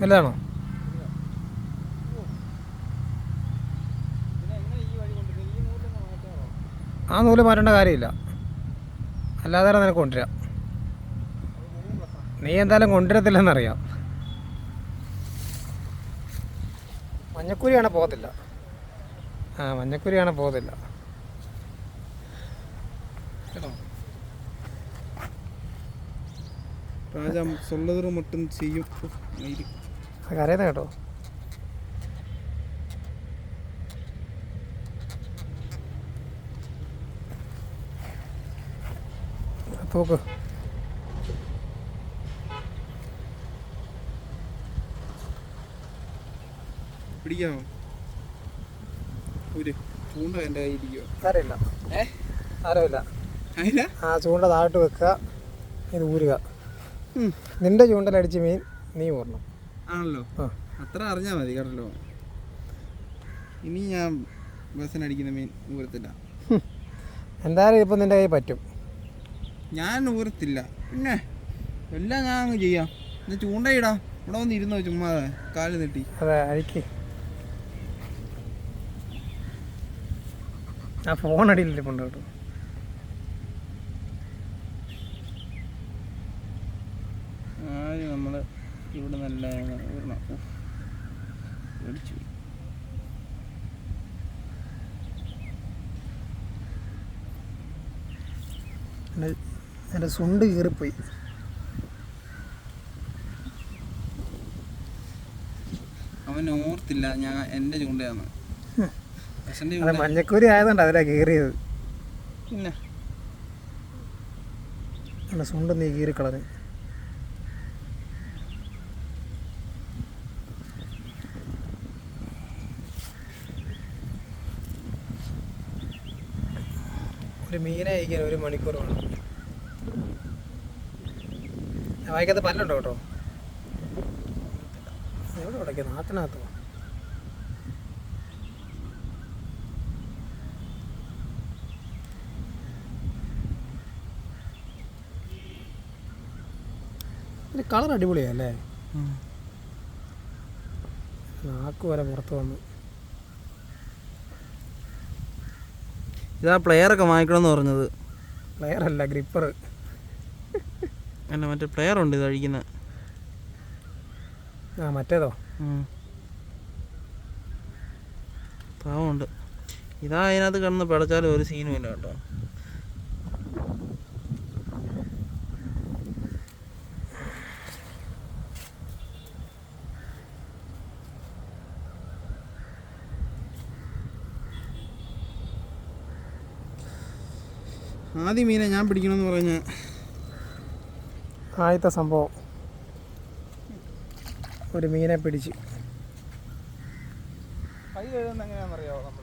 വലുതാണോ ആ നൂൽ മാറ്റേണ്ട കാര്യമില്ല. അല്ലാതെ നിനക്ക് കൊണ്ടുവരാം. നീ എന്തായാലും കൊണ്ടുവരത്തില്ലെന്നറിയാം. മഞ്ഞക്കുരിയാണ് പോകത്തില്ല. ആ മഞ്ഞക്കുരിയാണ് പോകത്തില്ല. ராஜா சொல்றது മട്ടും ചെയ്യും. കരയുന്ന കേട്ടോ. തോക്ക്. പിടിക്കാമോ? ഒരു ചൂണ്ട എന്റെ കയ്യിരിക്കുക സാരമില്ല ഏ? സാരമില്ല അതില്ല ആ ചൂണ്ട താഴോട്ട് വെക്കുക ഇത് ഊരുക. നിന്റെ ചൂണ്ടലടിച്ച് മീൻ നീ ഊരണം. ആണല്ലോ. അത്ര അറിഞ്ഞാൽ മതി കേട്ടല്ലോ ഇനി ഞാൻ ബസ്സിനടിക്കുന്ന മീൻ ഊരത്തില്ല. എന്തായാലും ഇപ്പം നിന്റെ കയ്യിൽ പറ്റും. ഞാൻ ഊരത്തില്ല. പിന്നെ എല്ലാം ഞാൻ അങ്ങ് ചെയ്യാം. എന്നാ ചൂണ്ടയിടാം. ഇവിടെ വന്ന് ഇരുന്നോ ചുമ്മാ കാൽ നീട്ടി. അതെ അരിക്ക് ആ ഫോൺ അടിയിലിരിപ്പുണ്ട് കേട്ടോ. നമ്മൾ ഇവിടെ നല്ല പോയി. എന്റെ സുണ്ട് കീറിപ്പോയി. അവൻ ഓർത്തില്ല ഞാൻ എന്റെ ചൂണ്ടയാണ് മഞ്ഞക്കൂരി ആയതുകൊണ്ട് അതിലാ കീറിയത്. പിന്നെ? സുണ്ട് നീ കീറിക്കളഞ്ഞു. ഒരു മീനെ അയക്കാൻ ഒരു മണിക്കൂർ വേണം ഞാൻ വായിക്കാത്ത പല്ലുണ്ടോ കേട്ടോ? എവിടെ ഉടക്കുക നാട്ടിനകത്തോ? കളർ അടിപൊളിയല്ലേ നാക്ക് വരെ പുറത്ത് വന്നു. ഇതാ പ്ലെയറൊക്കെ വാങ്ങിക്കണമെന്ന് പറഞ്ഞത്. പ്ലെയർ അല്ല ഗ്രിപ്പർ അല്ല മറ്റേ പ്ലെയർ ഉണ്ട് ഇത് അഴിക്കുന്ന. ആ മറ്റേതോ? പാവമുണ്ട്. ഇതാ അതിനകത്ത് കിടന്ന് പിടച്ചാലും ഒരു സീനും ഇല്ല കേട്ടോ. ആദ്യം മീനെ ഞാൻ പിടിക്കണമെന്ന് പറഞ്ഞ ആദ്യത്തെ സംഭവം. ഒരു മീനെ പിടിച്ച്. കൈ കഴുകുന്ന എങ്ങനെയാണെന്നറിയാമോ നമ്മൾ